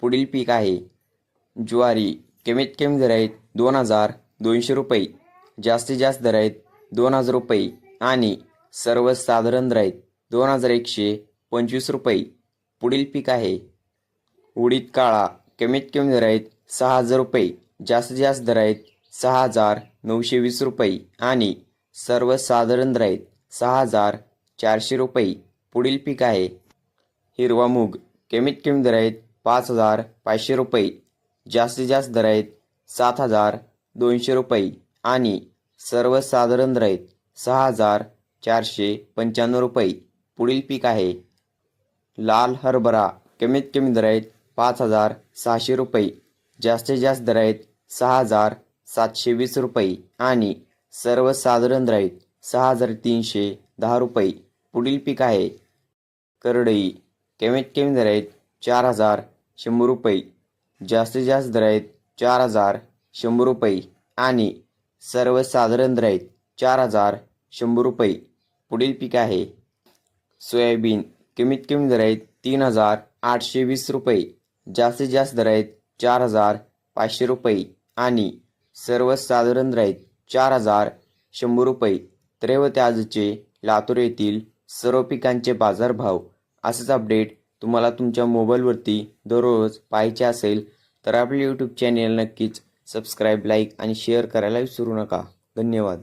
पुढील पीक आहे. ज्वारी कमीत कमी दर आहेत दोन हजार दोनशे रुपये. जास्तीत जास्त दर आहेत दोन हजार रुपये. आणि सर्वसाधारण दर आहेत दोन हजार एकशे पंचवीस रुपये. पुढील पीक आहे. उडीद काळा कमीत कमी दर आहेत सहा हजार रुपये. जास्तीत जास्त दर आहेत सहा हजार नऊशे वीस रुपये. आणि सर्वसाधारण दर आहेत सहा हजार चारशे रुपये. पुढील पीक आहे. हिरवा मूग कमीत कमी दर आहेत पाच हजार पाचशे रुपये. जास्तीत जास्त दर आहेत सात हजार दोनशे रुपये आणि सर्वसाधारण दर आहेत सहा हजार चारशे पंच्याण्णव रुपये. पुढील पीक आहे. लाल हरभरा. कमीत कमी दर आहेत पाच हजार सहाशे रुपये. जास्तीत जास्त दर आहेत सहा हजार सातशे वीस रुपये आणि सर्वसाधारण दर आहेत सहा हजार तीनशे दहा रुपये. पुढील पीक आहे. करडई. कमीत कमी दर आहेत चार हजार शंभर रुपये. जास्तीत जास्त दर आहेत चार हजार शंभर रुपये आणि सर्वसाधारण दर आहेत चार हजार शंभर रुपये. पुढील पीक आहे. सोयाबीन. कमीत कमी दर आहेत तीन हजार आठशे वीस रुपये. जास्तीत जास्त दर आहेत चार हजार पाचशे रुपये आणि सर्वसाधारण दर आहेत चार हजार शंभर रुपये. तर हे आजचे लातूर येथील सर्व पिकांचे बाजारभाव. असेच अपडेट तुम्हाला तुमच्या मोबाईलवरती दररोज पाहायचे असेल तर आपले यूट्यूब चॅनेल नक्कीच सबस्क्राईब लाईक आणि शेअर करायला विसरू नका. धन्यवाद.